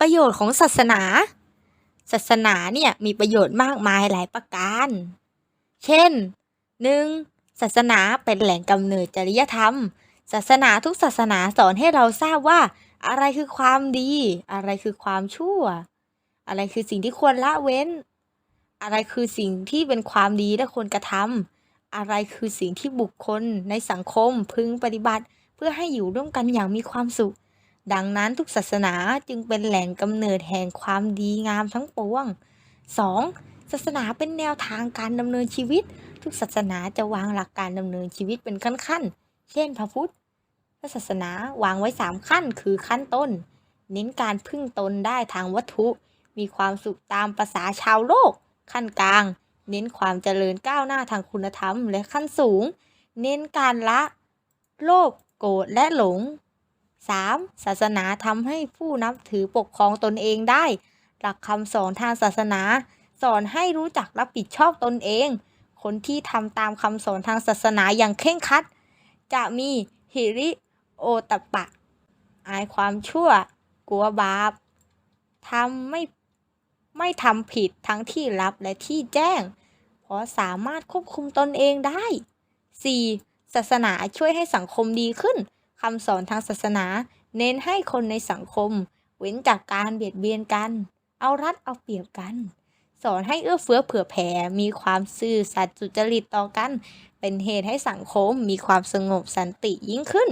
ประโยชน์ของศาสนา ศาสนาเนี่ยมีประโยชน์มากมายหลายประการ เช่น 1. ศาสนาเป็นแหล่งกำเนิดจริยธรรม ศาสนาทุกศาสนาสอนให้เราทราบว่า อะไรคือความดี อะไรคือความชั่ว อะไรคือสิ่งที่ควรละเว้น อะไรคือสิ่งที่เป็นความดีและควรกระทำอะไรคือสิ่งที่บุคคลในสังคมพึงปฏิบัติ เพื่อให้อยู่ร่วมกันอย่างมีความสุข ดังนั้นทุกศาสนาจึงเป็นแหล่งกำเนิดแห่งความดีงามทั้งปวง 2. ศาสนาเป็นแนวทางการดำเนินชีวิต ทุกศาสนาจะวางหลักการดำเนินชีวิตเป็นขั้นๆ เช่น พระพุทธศาสนาวางไว้ 3 ขั้นคือขั้นต้น เน้นการพึ่งตนได้ทางวัตถุ มีความสุขตามภาษาชาวโลก ขั้นกลาง เน้นความเจริญก้าวหน้าทางคุณธรรม และขั้นสูง เน้นการละ โลภโกรธและหลง 3. ศาสนาทำให้ผู้นับถือปกครองตนเองได้ หลักคำสอนทางศาสนา สอนให้รู้จักรับผิดชอบตนเอง คนที่ทำตามคำสอนทางศาสนาอย่างเคร่งครัด จะมีหิริโอตปะ อายความชั่ว กลัวบาปทำไม่ไม่ทำผิดทั้งที่ลับและที่แจ้ง เพราะสามารถควบคุมตนเองได้ 4. ศาสนาช่วยให้สังคมดีขึ้น คำสอนทางศาสนา เน้นให้คนในสังคม เว้นจากการเบียดเบียนกัน เอารัดเอาเปรียบกัน สอนให้เอื้อเฟื้อเผื่อแผ่ มีความซื่อสัตย์สุจริตต่อกัน เป็นเหตุให้สังคมมีความสงบสันติยิ่งขึ้น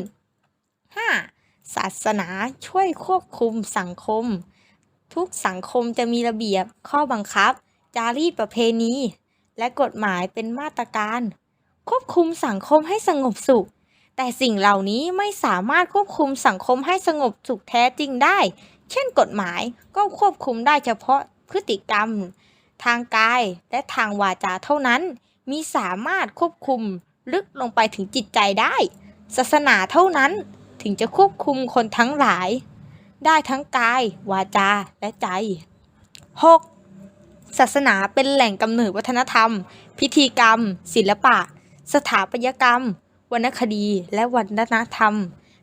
5. ศาสนาช่วยควบคุมสังคม ทุกสังคมจะมีระเบียบ ข้อบังคับ จารีตประเพณี และกฎหมายเป็นมาตรการ ควบคุมสังคมให้สงบสุข แต่สิ่งเหล่านี้ไม่สามารถควบคุมสังคมให้สงบสุขแท้จริงได้ เช่นกฎหมายก็ควบคุมได้เฉพาะพฤติกรรม ทางกายและทางวาจาเท่านั้น มีสามารถควบคุมลึกลงไปถึงจิตใจได้ ศาสนาเท่านั้นถึงจะควบคุมคนทั้งหลาย ได้ทั้งกาย วาจาและใจ 6. ศาสนาเป็นแหล่งกำเนิดวัฒนธรรม พิธีกรรม ศิลปะ สถาปัตยกรรม วรรณคดี และวัฒนธรรม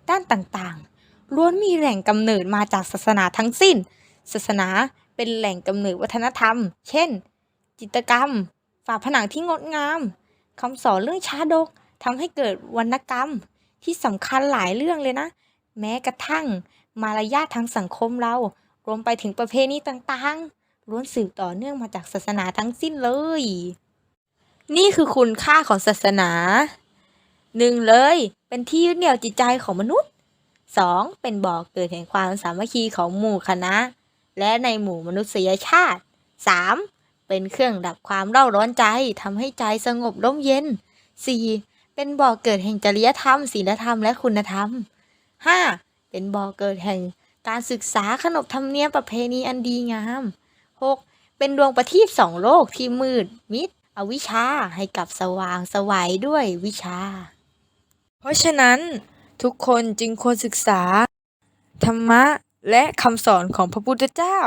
ด้านต่างๆ ล้วนมีแหล่งกำเนิดมาจากศาสนาทั้งสิ้น ศาสนาเป็นแหล่งกำเนิดวัฒนธรรม เช่น จิตรกรรม ฝาผนังที่งดงามคำสอนเรื่องชาดกทำให้เกิดวรรณกรรมที่สำคัญหลายเรื่องเลยนะ แม้กระทั่งมารยาททางสังคมเรา รวมไปถึงประเพณีต่างๆ ล้วนสืบต่อเนื่องมาจากศาสนาทั้งสิ้นเลย นี่คือคุณค่าของศาสนา หนึ่งเลย เป็นที่ยึดเหนี่ยวจิตใจของมนุษย์สองเป็นบ่อกเกิดแห่งความสามัคคีของหมู่คณะ และในหมู่มนุษยชาติสามเป็นเครื่องดับความเร่าร้อนใจทำให้ใจสงบร่มเย็นสี่เป็นบ่อกเกิดแห่งจริยธรรมศีลธรรมและคุณธรรมห้าเป็นบ่อกเกิดแห่งการศึกษาขนบธรรมเนียมประเพณีอันดีงามหกเป็นดวงประทีปสองโลกที่มืดมิด อวิชชาให้กับสว่างสวัยด้วยวิชา ราะฉะนั้นทุกคนจึงควรศึกษา ธรรมะและคำสอนของพระพุทธเจ้า